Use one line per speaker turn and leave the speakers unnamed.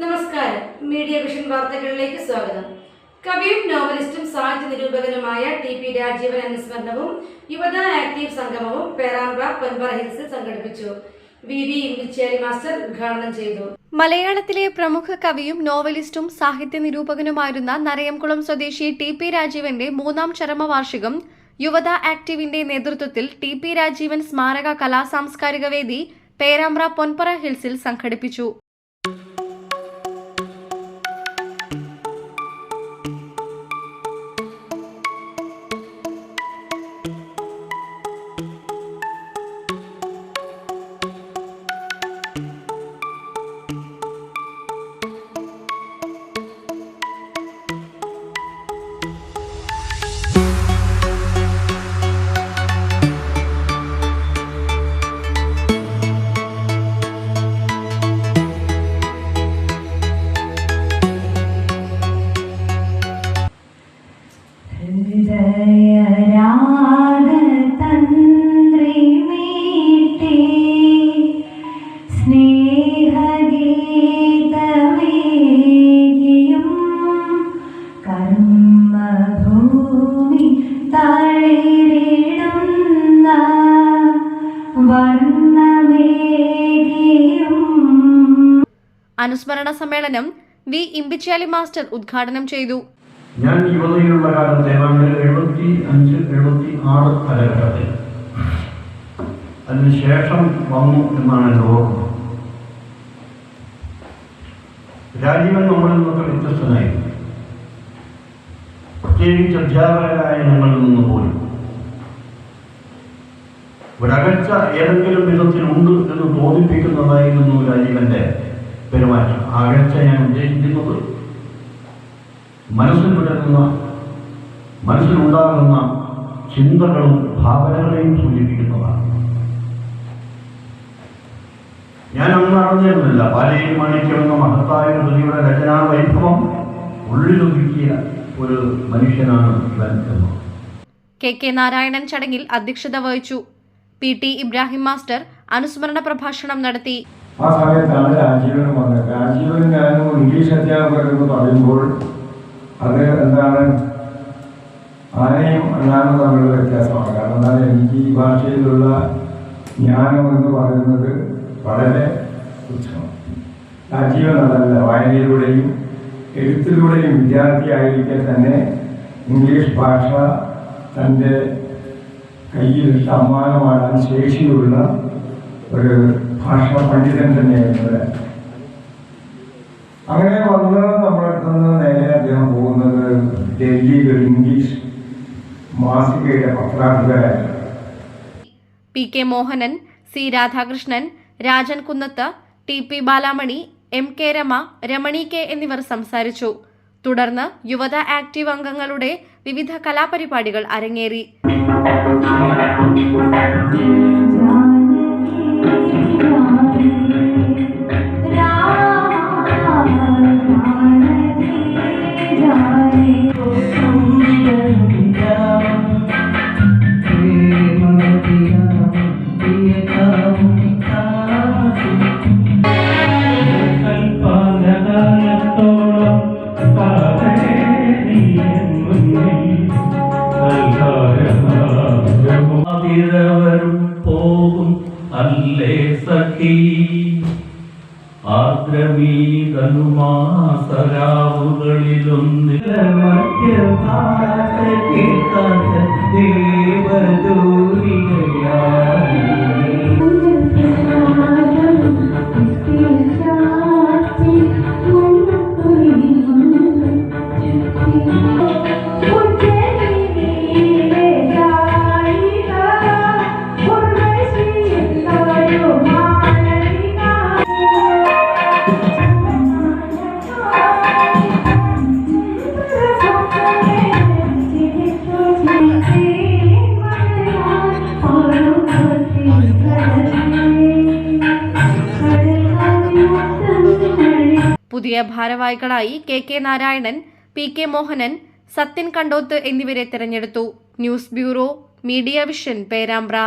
നമസ്കാരം. Media vision വാർത്തകളിലേക്ക് സ്വാഗതം. കവിയും നോവലിസ്റ്റും സാഹിത്യ നിരൂപകനുമായ ടി പി രാജീവൻ അനുസ്മരണവും യുവത ആക്റ്റീവ് സംഗമവും പേരാമ്പ്ര പൊൻപറ ഹിൽസിൽ സംഘടിപ്പിച്ചു. മാസ്റ്റർ ചെയ്തു.
മലയാളത്തിലെ പ്രമുഖ കവിയും നോവലിസ്റ്റും സാഹിത്യ നിരൂപകനുമായിരുന്ന നരയംകുളം സ്വദേശി ടി പി രാജീവന്റെ മൂന്നാം ചരമവാർഷികം യുവത ആക്റ്റീവിന്റെ നേതൃത്വത്തിൽ ടി പി രാജീവൻ സ്മാരക കലാ സാംസ്കാരിക വേദി പേരാമ്പ്ര പൊൻപറ ഹിൽസിൽ സംഘടിപ്പിച്ചു. അനുസ്മരണ സമ്മേളനം വി ഇമ്പിച്ചാലി മാസ്റ്റർ ഉദ്ഘാടനം ചെയ്തു.
ഞാൻ യുവതയിലുള്ള കാലത്ത് ഏതാണ്ട് എഴുപത്തി അഞ്ച് എഴുപത്തി ആറ് കാലഘട്ടത്തിൽ. അതിനുശേഷം വന്നു എന്നാണ് എന്റെ ഓർമ്മ. രാജീവൻ നമ്മളിൽ നിന്നൊക്കെ വ്യത്യസ്തനായിരുന്നു പ്രത്യേകിച്ച് അധ്യാപകരായ ഞങ്ങളിൽ നിന്ന് പോലും. ഒരകച്ച ഏതെങ്കിലും വിധത്തിലുണ്ട് എന്ന് തോന്നിപ്പിക്കുന്നതായിരുന്നു രാജീവന്റെ പെരുമാറ്റം. അകച്ച ഞാൻ ഉദ്ദേശിക്കുന്നത് മനസ്സിൽ വിടരുന്ന മനസ്സിലുണ്ടാകുന്ന ചിന്തകളും ഭാവനകളെയും സൂചിപ്പിക്കുന്നതാണ്. ഞാൻ അന്ന് അറിഞ്ഞിരുന്നില്ല പാലയിൽ എന്ന മഹത്തായ കൃതിയുടെ രചനാ വൈഭവം ഉള്ളിലൊതുക്കിയ ഒരു മനുഷ്യനാണ് ഇവൻ എന്ന്.
കെ കെ നാരായണൻ ചടങ്ങിൽ അധ്യക്ഷത വഹിച്ചു. പി ടി ഇബ്രാഹിം മാസ്റ്റർ അനുസ്മരണ പ്രഭാഷണം നടത്തി.
ആ സമയത്താണ് രാജീവനും വന്നത്. രാജീവൻ ഞാനും ഇംഗ്ലീഷ് അധ്യാപകർ എന്ന് പറയുമ്പോൾ അത് എന്താണ്? ആനയും അണ്ണാനും തമ്മിലുള്ള വ്യത്യാസമാണ്. കാരണം എന്താണ്? എനിക്ക് ഈ ഭാഷയിലുള്ള ജ്ഞാനം എന്ന് പറയുന്നത് വളരെ തുച്ഛമാണ്. രാജീവൻ അതല്ല. വായനയിലൂടെയും എഴുത്തിലൂടെയും വിദ്യാർത്ഥിയായിരിക്കെ തന്നെ ഇംഗ്ലീഷ് ഭാഷ തന്റെ കയ്യിൽ സമ്മാനമാകാൻ ശേഷിയുള്ള ഒരു ഭാഷാ പണ്ഡിതൻ തന്നെയായിരുന്നു. അങ്ങനെ വന്ന് നമ്മുടെ അടുത്ത് നിന്ന് നേരെ അദ്ദേഹം പോകുന്നത് ഡൽഹിയിൽ ഒരു ഇംഗ്ലീഷ് മാസികയുടെ പത്രാധിപരായിരുന്നു
P K Mohanan C Radhakrishnan Rajan Kunnath T P Balamani M K Rama Ramani K എന്നിവർ സംസാരിച്ചു. തുടർന്ന് യുവത ആക്റ്റീവ് അംഗങ്ങളുടെ വിവിധ കലാപരിപാടികൾ അരങ്ങേറി.
സഖി ആദ്രമീതനുമാസരാവുകളിലൊന്നിൽ മധ്യഭാഷ കേൾക്കാത്ത ദേവദൂരികയായി
പുതിയ ഭാരവാഹികളായി K K Narayanan P K Mohanan Sathyan Kandoth എന്നിവരെ തെരഞ്ഞെടുത്തു. News bureau media vision Perambra.